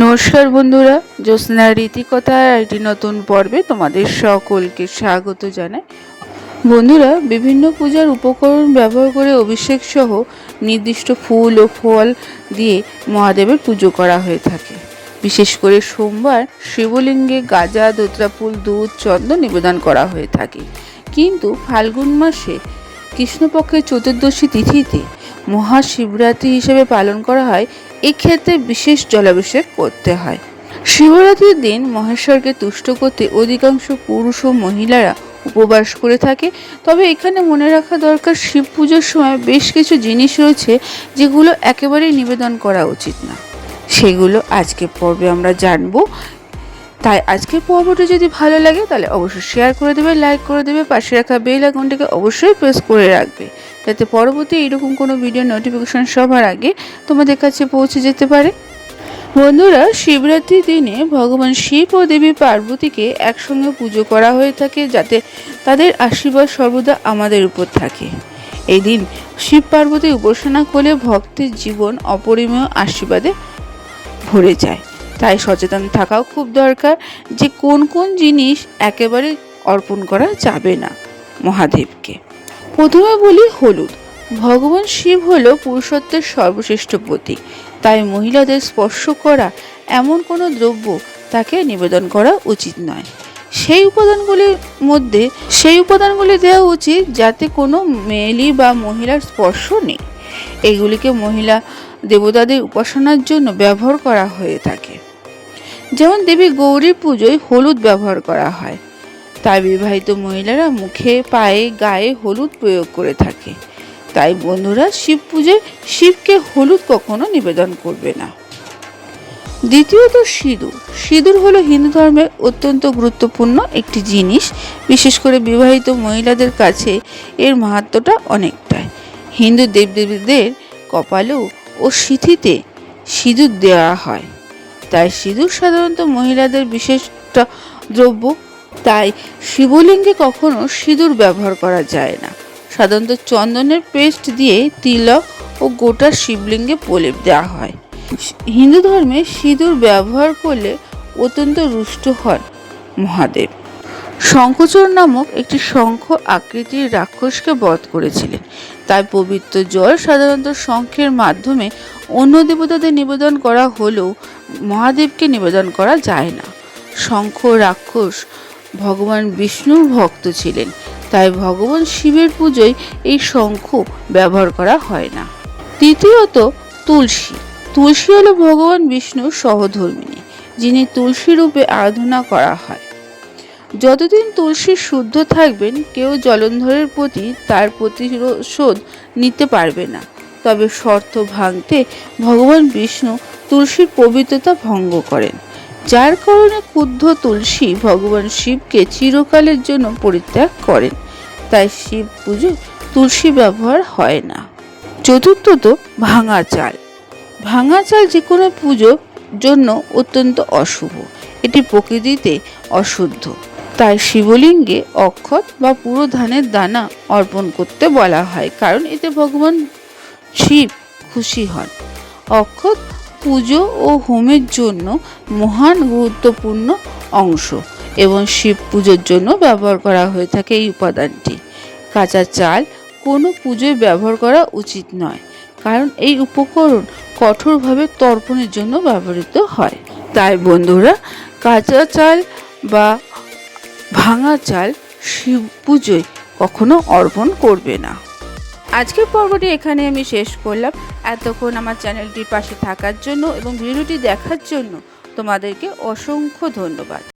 নমস্কার বন্ধুরা জ্যোৎস্নার রীতিকথার একটি নতুন পর্বে তোমাদের সকলকে স্বাগত জানাই। বন্ধুরা, বিভিন্ন পূজার উপকরণ ব্যবহার করে অভিষেক সহ নির্দিষ্ট ফুল ও ফল দিয়ে মহাদেবের পুজো করা হয়ে থাকে। বিশেষ করে সোমবার শিবলিঙ্গে গাজা দোতরা ফুল দুধ, চন্দন নিবেদন করা হয়ে থাকে। কিন্তু ফাল্গুন মাসে কৃষ্ণপক্ষের চতুর্দশী তিথিতে মহাশিবরাত্রি হিসেবে পালন করা হয় এক্ষেত্রে বিশেষ জলাভিষেক করতে হয়। শিবরাত্রির দিন মহেশ্বরকে তুষ্ট করতে অধিকাংশ পুরুষ ও মহিলারা উপবাস করে থাকে। তবে এখানে মনে রাখা দরকার, শিব পুজোর সময় বেশ কিছু জিনিস রয়েছে যেগুলো একেবারেই নিবেদন করা উচিত না। সেগুলো আজকে পর্বে আমরা জানব। তাই আজকের পর্বটি যদি ভালো লাগে, তাহলে অবশ্যই শেয়ার করে দেবে লাইক করে দেবে, পাশে রাখা বেল আইকনটিকে অবশ্যই প্রেস করে রাখবে। যাতে পরবর্তী এরকম কোনো ভিডিও নোটিফিকেশন সবার আগে তোমাদের কাছে পৌঁছে যেতে পারে। বন্ধুরা শিবরাত্রির দিনে ভগবান শিব ও দেবী পার্বতীকে একসঙ্গে পুজো করা হয়ে থাকে যাতে তাদের আশীর্বাদ সর্বদা আমাদের উপর থাকে। এই দিন শিব পার্বতী উপাসনা করলে ভক্তের জীবন অপরিমেয় আশীর্বাদে ভরে যায়। তাই সচেতন থাকাও খুব দরকার যে কোন কোন জিনিস একেবারে অর্পণ করা যাবে না মহাদেবকে। প্রথমে বলি হলুদ। ভগবান শিব হল পুরুষত্বের সর্বশ্রেষ্ঠ প্রতীক। তাই মহিলাদের স্পর্শ করা এমন কোনো দ্রব্য তাকে নিবেদন করা উচিত নয়। সেই উপাদানগুলির মধ্যে, সেই উপাদানগুলি দেওয়া উচিত যাতে কোনো মেয়েলি বা মহিলার স্পর্শ নেই। এগুলিকে মহিলা দেবতাদের উপাসনার জন্য ব্যবহার করা হয়ে থাকে। যেমন দেবী গৌরীর পুজোয় হলুদ ব্যবহার করা হয়। তাই বিবাহিত মহিলারা মুখে, পায়ে, গায়ে হলুদ প্রয়োগ করে থাকে। তাই বন্ধুরা, শিব পুজোয় শিবকে হলুদ কখনো নিবেদন করবে না। দ্বিতীয়ত সিঁদুর। সিঁদুর হলো হিন্দু ধর্মের অত্যন্ত গুরুত্বপূর্ণ একটি জিনিস। বিশেষ করে বিবাহিত মহিলাদের কাছে এর মাহাত্ম্যটা অনেকটাই। হিন্দু দেবদেবীদের কপালেও ও সিঁথিতে সিঁদুর দেওয়া হয়। তাই সিঁদুর সাধারণত মহিলাদের বিশেষ দ্রব্য, তাই শিবলিঙ্গে কখনো সিঁদুর ব্যবহার করা যায় না। সাধারণত চন্দনের পেস্ট দিয়ে তিলক ও গোটা শিবলিঙ্গে প্রলেপ দেওয়া হয়। হিন্দু ধর্মে সিঁদুর ব্যবহার করলে অত্যন্ত রুষ্ট হন মহাদেব। শঙ্খচূড় নামক একটি শঙ্খ আকৃতির রাক্ষসকে বধ করেছিলেন। তাই পবিত্র জল সাধারণত শঙ্খের মাধ্যমে অন্য দেবতাদের নিবেদন করা হলেও মহাদেবকে নিবেদন করা যায় না। শঙ্খ রাক্ষস ভগবান বিষ্ণুর ভক্ত ছিলেন, তাই ভগবান শিবের পুজোয় এই শঙ্খ ব্যবহার করা হয় না। তৃতীয়ত তুলসী। তুলসী হলো ভগবান বিষ্ণুর সহধর্মিনী, যিনি তুলসী রূপে আরাধনা করা হয়। যতদিন তুলসী শুদ্ধ থাকবেন, কেউ জলন্ধরের প্রতি তার প্রতিশোধ নিতে পারবে না। তবে শর্ত ভাঙতে ভগবান বিষ্ণু তুলসীর পবিত্রতা ভঙ্গ করেন, যার কারণে ক্ষুদ্ধ তুলসী ভগবান শিবকে চিরকালের জন্য পরিত্যাগ করেন। তাই শিব পুজো তুলসী ব্যবহার হয় না। চতুর্থত, ভাঙা চাল। ভাঙা চাল যে কোনো পুজোর জন্য অত্যন্ত অশুভ। এটি প্রকৃতিতে অশুদ্ধ। তাই শিবলিঙ্গে অক্ষত বা পুরো ধানের দানা অর্পণ করতে বলা হয়, কারণ এতে ভগবান শিব খুশি হন। অক্ষত পুজো ও হোমের জন্য মহান গুরুত্বপূর্ণ অংশ এবং শিব পুজোর জন্য ব্যবহার করা হয়ে থাকে এই উপাদানটি। কাঁচা চাল কোনো পুজোয় ব্যবহার করা উচিত নয়, কারণ এই উপকরণ কঠোরভাবে তর্পণের জন্য ব্যবহৃত হয়। তাই বন্ধুরা, কাঁচা চাল বা ভাঙা চাল শিব পুজোয় কখনো অর্পণ করবে না। আজকের পর্বটি এখানে আমি শেষ করলাম। এতক্ষণ আমার চ্যানেলটির পাশে থাকার জন্য এবং ভিডিওটি দেখার জন্য তোমাদেরকে অসংখ্য ধন্যবাদ।